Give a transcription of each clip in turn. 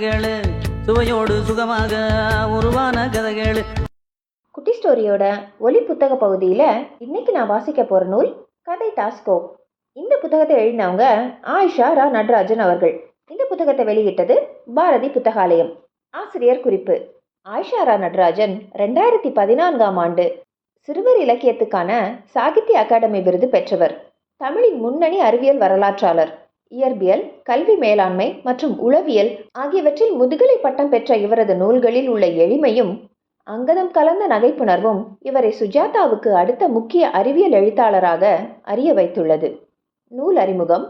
கதைகள் சுவையோடு சுகமாக உருவான கதைகள். குட்டி ஸ்டோரியோட ஒலி புத்தக பகுதியில் இன்னைக்கு நான் வாசிக்க போகிற நூல் கதை டாஸ்கோ. இந்த புத்தகத்தை எழுதினவங்க ஆயிஷா ரா நடராஜன் அவர்கள். இந்த புத்தகத்தை வெளியிட்டது பாரதி புத்தகாலயம். ஆசிரியர் குறிப்பு ஆயிஷா ரா நடராஜன் ரெண்டாயிரத்தி பதினான்காம் ஆண்டு சிறுவர் இலக்கியத்துக்கான சாகித்ய அகாடமி விருது பெற்றவர். தமிழின் முன்னணி அறிவியல் வரலாற்றாளர். இயற்பியல் கல்வி மேலாண்மை மற்றும் உளவியல் ஆகியவற்றில் முதுகலை பட்டம் பெற்ற இவரது நூல்களில் உள்ள எளிமையும் அங்கதம் கலந்த நகைப்புணர்வும் இவரை சுஜாதாவுக்கு அடுத்த முக்கிய அறிவியல் எழுத்தாளராக அறிய வைத்துள்ளது. நூல் அறிமுகம்.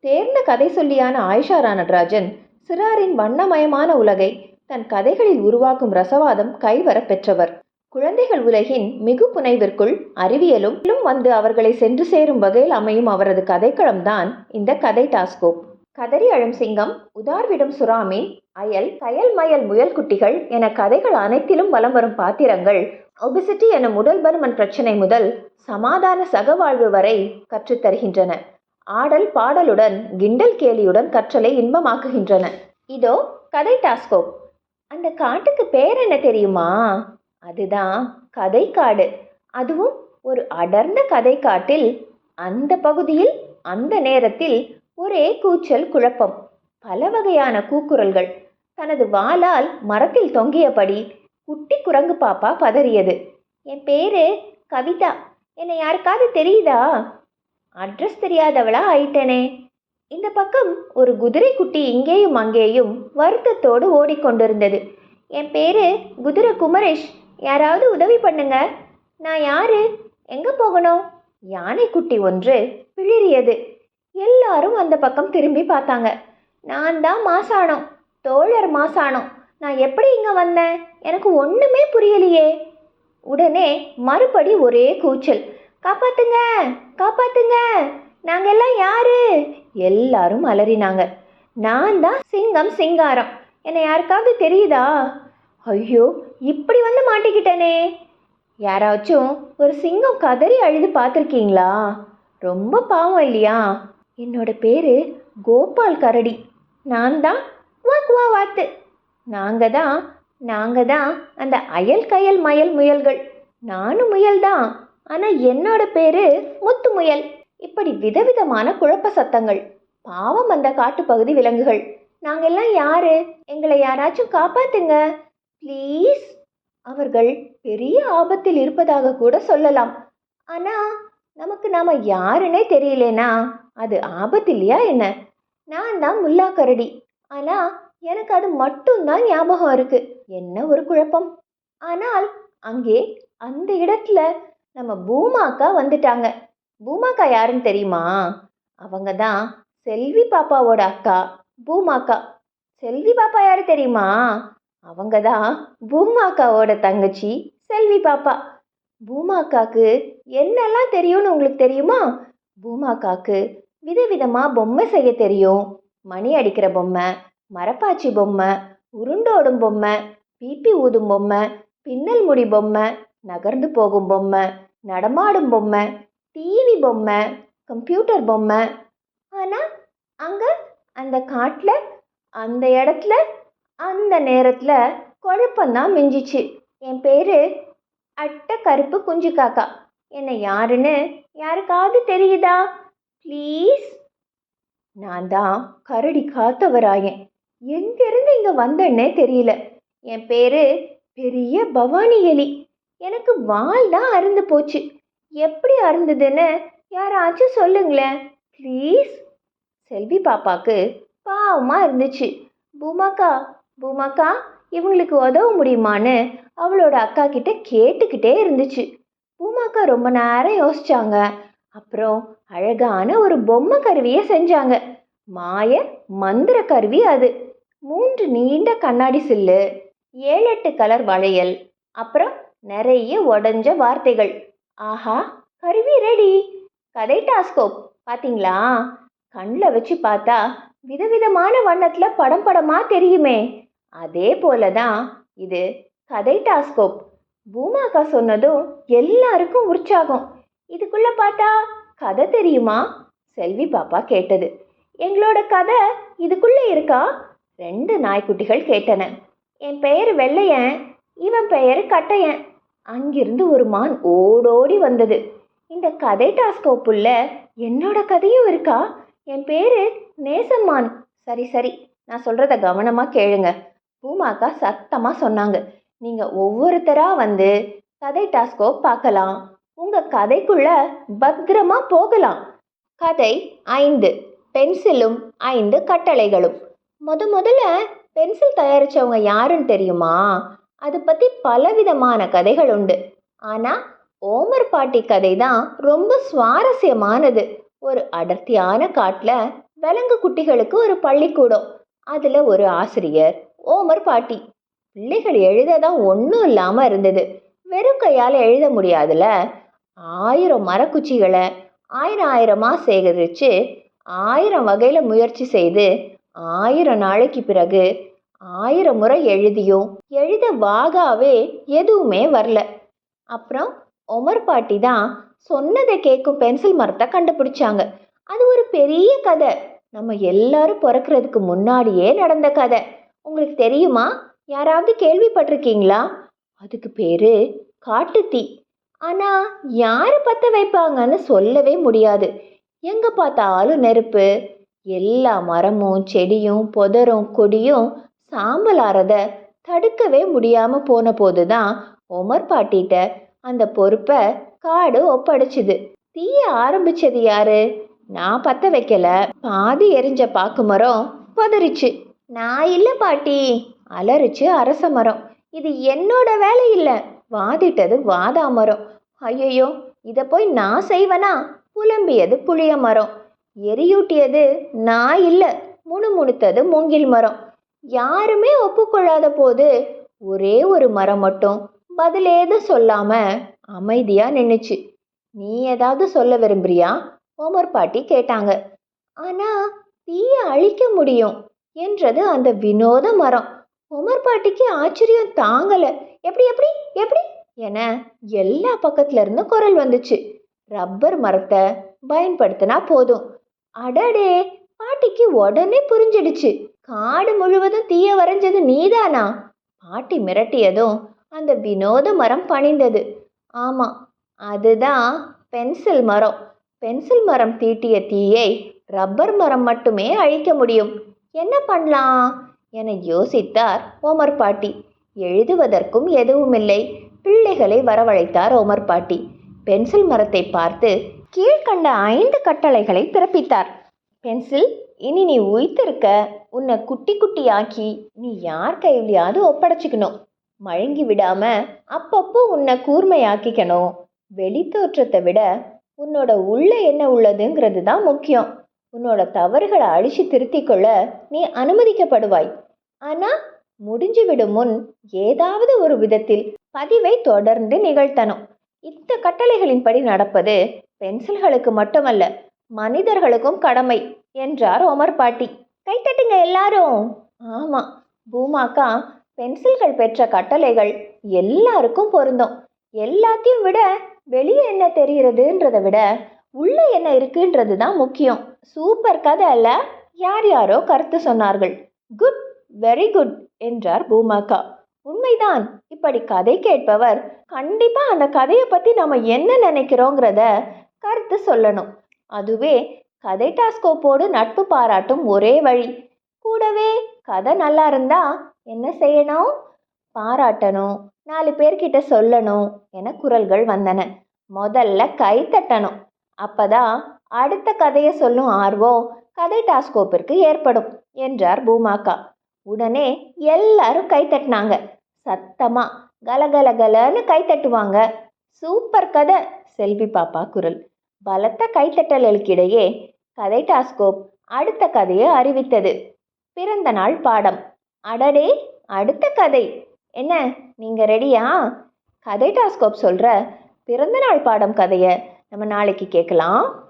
தேர்ந்த கதை சொல்லியான ஆயிஷா ரா சிறாரின் வண்ணமயமான உலகை தன் கதைகளில் உருவாக்கும் ரசவாதம் கைவர பெற்றவர். குழந்தைகள் உலகின் மிகு புனைவிற்குள் அறிவியலும் வந்து அவர்களை சென்று சேரும் வகையில் அமையும் அவரது கதைக்களம்தான் இந்த கதை டாஸ்கோப். கதறி அழும் சிங்கம் உதார்விடும் சுறாமி அயல் கயல் மயல் முயல் குட்டிகள் என கதைகள் அனைத்திலும் வலம் வரும் பாத்திரங்கள் ஒபிசிட்டி எனும் உடல் பருமன் பிரச்சனை முதல் சமாதான சகவாழ்வு வரை கற்றுத்தருகின்றன ஆடல் பாடலுடன் கிண்டல் கேலியுடன் கற்றலை இன்பமாக்குகின்றன. இதோ கதை டாஸ்கோப். அந்த காட்டுக்கு பேர் என்ன தெரியுமா? அதுதான் கதைக்காடு. அதுவும் ஒரு அடர்ந்த கதைக்காட்டில் அந்த பகுதியில் அந்த நேரத்தில் ஒரே கூச்சல் குழப்பம். பல வகையான கூக்குரல்கள். தனது வாளால் மரத்தில் தொங்கியபடி குட்டி குரங்கு பாப்பா பதறியது. என் பேரு கவிதா. என்னை யாருக்காவது தெரியுதா? அட்ரஸ் தெரியாதவளா ஆயிட்டேனே. இந்த பக்கம் ஒரு குதிரை குட்டி இங்கேயும் அங்கேயும் வருத்தத்தோடு ஓடிக்கொண்டிருந்தது. என் பேரு குதிரை குமரேஷ் யாராவது உதவி பண்ணுங்க. நான் யாரு? எங்க போகணும்? யானை குட்டி ஒன்று பிளிறியது எல்லாரும் அந்த பக்கம் திரும்பி பார்த்தாங்க. நான் தான் மாசாணம் தோழர் மாசாணம் நான் எப்படி இங்கே வந்தேன்? எனக்கு ஒன்றுமே புரியலையே. உடனே மறுபடி ஒரே கூச்சல். காப்பாத்துங்க காப்பாத்துங்க. நாங்க எல்லாம் யாரு? எல்லாரும் அலறினாங்க. நான் தான் சிங்கம் சிங்காரம். என்னை யாருக்காவது தெரியுதா? ஐயோ இப்படி வந்து மாட்டிக்கிட்டேனே. யாராச்சும் ஒரு சிங்கம் கதறி அழுது பார்த்துருக்கீங்களா? ரொம்ப பாவம் இல்லையா? என்னோட பேரு கோபால் கரடி. நான் தான் வாக்குவா வாத்து. நாங்கள் தான் நாங்கள் தான் அந்த அயல் கயல் மயல் முயல்கள். நானும் முயல் தான் ஆனால் என்னோட பேரு முத்து முயல். இப்படி விதவிதமான குழப்ப சத்தங்கள் பாவம் அந்த காட்டுப்பகுதி விலங்குகள். நாங்கெல்லாம் யாரு? எங்களை யாராச்சும் காப்பாத்துங்க. ப்ளீஸ். அவர்கள் பெரிய ஆபத்தில் இருப்பதாக கூட சொல்லலாம். ஆனா நமக்கு நாம யாருன்னே தெரியலேனா? அது ஆபத்து இல்லையா என்ன? நான் தான் முல்லா கரடி. ஆனா எனக்கு அது மட்டும்தான் ஞாபகம் இருக்கு. என்ன ஒரு குழப்பம். ஆனால் அங்கே அந்த இடத்துல நம்ம பூமாக்கா வந்துட்டாங்க. பூமாக்கா யாருன்னு தெரியுமா? அவங்க தான் செல்வி பாப்பாவோட அக்கா பூமாக்கா செல்வி பாப்பா யாரு தெரியுமா? அவங்க தான் பூமாக்காவோட தங்கச்சி செல்வி பாப்பா. பூமாக்காக்கு என்னெல்லாம் தெரியும்னு உங்களுக்கு தெரியுமா? பூமாக்காக்கு விதவிதமாக பொம்மை செய்ய தெரியும். மணி அடிக்கிற பொம்மை மரப்பாச்சி பொம்மை உருண்டோடும் பொம்மை பிபி ஊதும் பொம்மை பின்னல் முடி பொம்மை நகர்ந்து போகும் பொம்மை நடமாடும் பொம்மை டிவி பொம்மை கம்ப்யூட்டர் பொம்மை. ஆனால் அங்கே அந்த காட்டில் அந்த இடத்துல அந்த நேரத்தில் குழப்பந்தான் மிஞ்சிச்சு. என் பேர் அட்ட கருப்பு குஞ்சு காக்கா என்னை யாருன்னு யாருக்காவது தெரியுதா? ப்ளீஸ். நான் தான் கரடி காத்தவராயன். எங்கேருந்து இங்கே வந்தேன்னே தெரியல. என் பேர் பெரிய பவானி எலி. எனக்கு வால் தான் அருந்து போச்சு. எப்படி அருந்ததுன்னு யாராச்சும் சொல்லுங்களேன். ப்ளீஸ். செல்வி பாப்பாக்கு பாவமாக இருந்துச்சு. பூமாக்கா பூமாக்கா இவங்களுக்கு உதவ முடியுமான்னு அவளோட அக்கா கிட்ட கேட்டுக்கிட்டே இருந்துச்சு. பூமாக்கா ரொம்ப நேரம் யோசிச்சாங்க. அப்புறம் அழகான ஒரு பொம்மை கருவியை செஞ்சாங்க. மாய மந்திர கருவி அது. மூன்று நீண்ட கண்ணாடி சில்லு ஏழு எட்டு கலர் வளையல் அப்புறம் நிறைய உடஞ்ச வார்த்தைகள். ஆஹா கருவி ரெடி கதை டாஸ்கோப் பார்த்தீங்களா கண்ணில் வச்சு பார்த்தா விதவிதமான வண்ணத்தில் படம் படமாக தெரியுமே. அதே போல தான் இது கதை டாஸ்கோப். பூமாக்கா சொன்னதும் எல்லாருக்கும் உற்சாகம். இதுக்குள்ள பார்த்தா கதை தெரியுமா? செல்வி பாப்பா கேட்டது. எங்களோட கதை இதுக்குள்ளே இருக்கா? ரெண்டு நாய்க்குட்டிகள் கேட்டன. என் பெயர் வெள்ளையன் இவன் பெயர் கட்டையன். அங்கிருந்து ஒரு மான் ஓடோடி வந்தது. இந்த கதை டாஸ்கோப்புள்ள என்னோட கதையும் இருக்கா? என் பேரு நேசம்மான். சரி சரி நான் சொல்றத கவனமா கேளுங்க. பூமாக்கா சத்தமாக சொன்னாங்க. நீங்கள் ஒவ்வொருத்தரா வந்து கதை டாஸ்கோ பார்க்கலாம். உங்கள் கதைக்குள்ள பத்திரமா போகலாம். கதை ஐந்து பென்சிலும் ஐந்து கட்டளைகளும். முத முதல்ல பென்சில் தயாரிச்சவங்க யாருன்னு தெரியுமா? அது பற்றி பலவிதமான கதைகள் உண்டு. ஆனால் ஓமர் பாட்டி கதை தான் ரொம்ப சுவாரஸ்யமானது. ஒரு அடர்த்தியான காட்டில் விலங்கு குட்டிகளுக்கு ஒரு பள்ளிக்கூடம். அதில் ஒரு ஆசிரியர் ஓமர் பாட்டி. பிள்ளைகள் எழுத தான் ஒன்றும் இல்லாமல் இருந்தது. வெறும் கையால் எழுத முடியாதுல ஆயிரம் மரக்குச்சிகளை ஆயிரம் ஆயிரமாக சேகரித்து ஆயிரம் வகையில் முயற்சி செய்து ஆயிரம் நாளைக்கு பிறகு ஆயிரம் முறை எழுதியும் எழுத வாகாவே எதுவுமே வரல. அப்புறம் ஒமர் பாட்டி தான் சொன்னதை கேட்கும் பென்சில் மரத்தை கண்டுபிடிச்சாங்க. அது ஒரு பெரிய கதை. நம்ம எல்லாரும் பிறக்கிறதுக்கு முன்னாடியே நடந்த கதை. உங்களுக்கு தெரியுமா? யாராவது கேள்விப்பட்டிருக்கீங்களா? அதுக்கு பேரு காட்டுத்தீ. ஆனால் யார் பற்ற வைப்பாங்கன்னு சொல்லவே முடியாது. எங்கே பார்த்தாலும் நெருப்பு எல்லா மரமும் செடியும் புதரும் கொடியும் சாம்பல் தடுக்கவே முடியாமல் போன போதுதான் உமர் பாட்டிட்ட அந்த பொறுப்பை காடு ஒப்படைச்சுது. தீய ஆரம்பிச்சது யாரு? நான் பற்ற வைக்கல. பாதி எரிஞ்ச பாக்கு மரம் பதறிச்சு. நான் இல்லை பாட்டி அலறிச்சு அரச மரம். இது என்னோட வேலை இல்லை வாதிட்டது வாதா மரம். ஐயையோ இதை போய் நான் செய்வனா? புலம்பியது புளிய மரம். எரியூட்டியது நான் இல்லை முணுமுணுத்தது மூங்கில் மரம். யாருமே ஒப்புக்கொள்ளாத போது ஒரே ஒரு மரம் மட்டும் பதிலேது சொல்லாம அமைதியா நின்றுச்சு நீ ஏதாவது சொல்ல விரும்புறியா? ஓமர் பாட்டி கேட்டாங்க. ஆனா தீய அழிக்க முடியும். என்றது அந்த வினோத மரம். உமர் பாட்டிக்கு ஆச்சரியம் தாங்கல. எப்படி எப்படி எப்படி? என எல்லா பக்கத்துல இருந்து குரல் வந்துச்சு. ரப்பர் மரத்தை பயன்படுத்தினா போதும். அடடே! பாட்டிக்கு உடனே புரிஞ்சிடுச்சு. காடு முழுவதும் தீய வரைஞ்சது நீதானா? பாட்டி மிரட்டியதும் அந்த வினோத மரம் பணிந்தது. ஆமா அதுதான் பென்சில் மரம். பென்சில் மரம் தீட்டிய தீயை ரப்பர் மரம் மட்டுமே அழிக்க முடியும். என்ன பண்ணலாம்? என யோசித்தார் ஓமர் பாட்டி. எழுதுவதற்கும் எதுவுமில்லை. பிள்ளைகளை வரவழைத்தார் ஓமர் பாட்டி. பென்சில் மரத்தை பார்த்து கீழ்கண்ட ஐந்து கட்டளைகளை பிறப்பித்தார். பென்சில் இனி நீ உயிர்த்திருக்க உன்னை குட்டி குட்டியாக்கி நீ யார் கையிலையாவது ஒப்படைச்சிக்கணும். மழுங்கி விடாம அப்பப்போ உன்னை கூர்மையாக்கிக்கணும். வெளி தோற்றத்தை விட உன்னோட உள்ள என்ன உள்ளதுங்கிறது தான் முக்கியம். உன்னோட தவறுகளை அழிச்சு திருத்திக்கொள்ள நீ அனுமதிக்கப்படுவாய். ஆனா முடிஞ்சுவிடும் முன் ஏதாவது ஒரு விதத்தில் பதிவை தொடர்ந்து நிகழ்த்தணும். இந்த கட்டளைகளின்படி நடப்பது பென்சில்களுக்கு மட்டுமல்ல மனிதர்களுக்கும் கடமை என்றார் ஒமர் பாட்டி. கைத்தட்டுங்க எல்லாரும். ஆமா பூமாக்கா பென்சில்கள் பெற்ற கட்டளைகள் எல்லாருக்கும் பொருந்தும். எல்லாத்தையும் விட வெளியே என்ன தெரிகிறதுன்றதை விட உள்ளே என்ன இருக்குன்றது தான் முக்கியம். சூப்பர் கதை அல்ல? யார் யாரோ கருத்து சொன்னார்கள். குட் வெரி குட் என்றார் பூமாக்கா. உண்மைதான். இப்படி கதை கேட்பவர் கண்டிப்பா அந்த கதையை பத்தி நம்ம என்ன நினைக்கிறோங்கிறத கருத்து சொல்லணும். அதுவே கதை டாஸ்கோப்போடு நட்பு பாராட்டும் ஒரே வழி. கூடவே கதை நல்லா இருந்தா என்ன செய்யணும்? பாராட்டணும். நாலு பேர்கிட்ட சொல்லணும் என குரல்கள் வந்தன. முதல்ல கை தட்டணும். அப்பதான் அடுத்த கதையை சொல்லும் ஆர்வம் கதை டாஸ்கோப்பிற்கு ஏற்படும் என்றார் பூமாக்கா. உடனே எல்லாரும் கை தட்டினாங்க. சத்தமா கலகலகலன்னு கை தட்டுவாங்க. சூப்பர் கதை செல்வி பாப்பா குரல். பலத்த கைத்தட்டல்களுக்கிடையே கதை டாஸ்கோப் அடுத்த கதையை அறிவித்தது. பிறந்த நாள் பாடம். அடடே அடுத்த கதை. என்ன நீங்க ரெடியா? கதை டாஸ்கோப் சொல்ற பிறந்த நாள் பாடம் கதையை நம்ம நாளைக்கு கேட்கலாம்.